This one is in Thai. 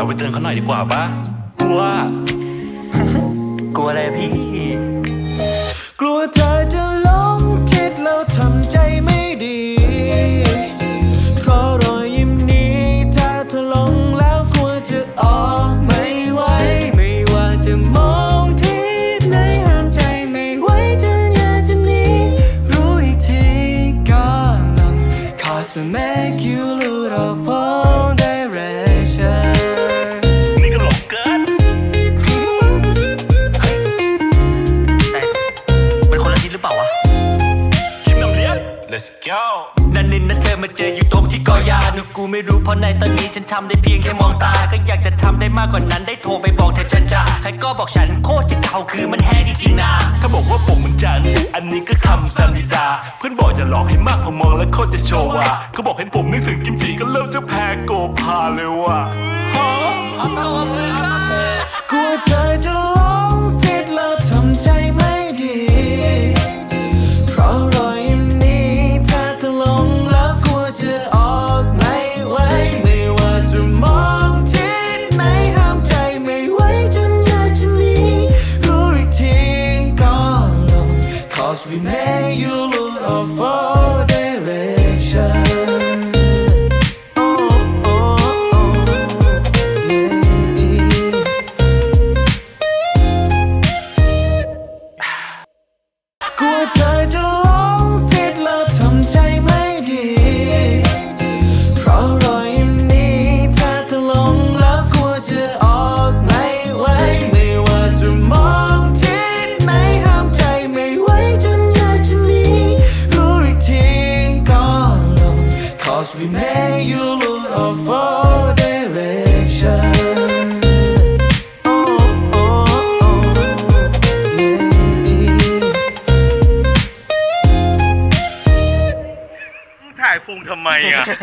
เราไปเตือนเขาหน่อยดีกว่าปะกลัว กลัวอะไรพี่ กลัวเธอจะหลงทิศแล้วทำใจไม่ดี เพราะรอยยิ้มนี้ถ้าเธอหลงแล้วกลัวจะออกไม่ไหวไม่ว่าจะมองทิศไหนห้ามใจไม่ไหวจนอยากจะหนีรู้อีกทีก็ลง Cause we make you lose of all direction let's go นั่นนินนะเธอมาเจออยู่ตรงที่กอยาหนูกูไม่รู้เพราะในตอนนี้ฉันทำได้เพียงแค่มองตา ก็อยากจะทำได้มากกว่านั้นได้โทรไปบอกเธอฉันจะให้ก็บอกฉันโคตรจะเก่าคือมันแห้งจริงๆนะถ้าบอกว่าผมเหมือนจัน อันนี้ก็คำสันนิดา เพื่อนบอกจะหลอกให้มากพอมองแล้วโคตรจะโชว์ว่ะเขาบอกเห็นผมนึกถึงกิมจิก็เริ่มจะแพ้โกพาเลยว่ะ Cause we made you lose of all direction Oh, oh, oh, yeah. กลั Cause we made you lose of all direction Oh, oh, oh, yeah. ถ่ายพุงทำไมอ่ะ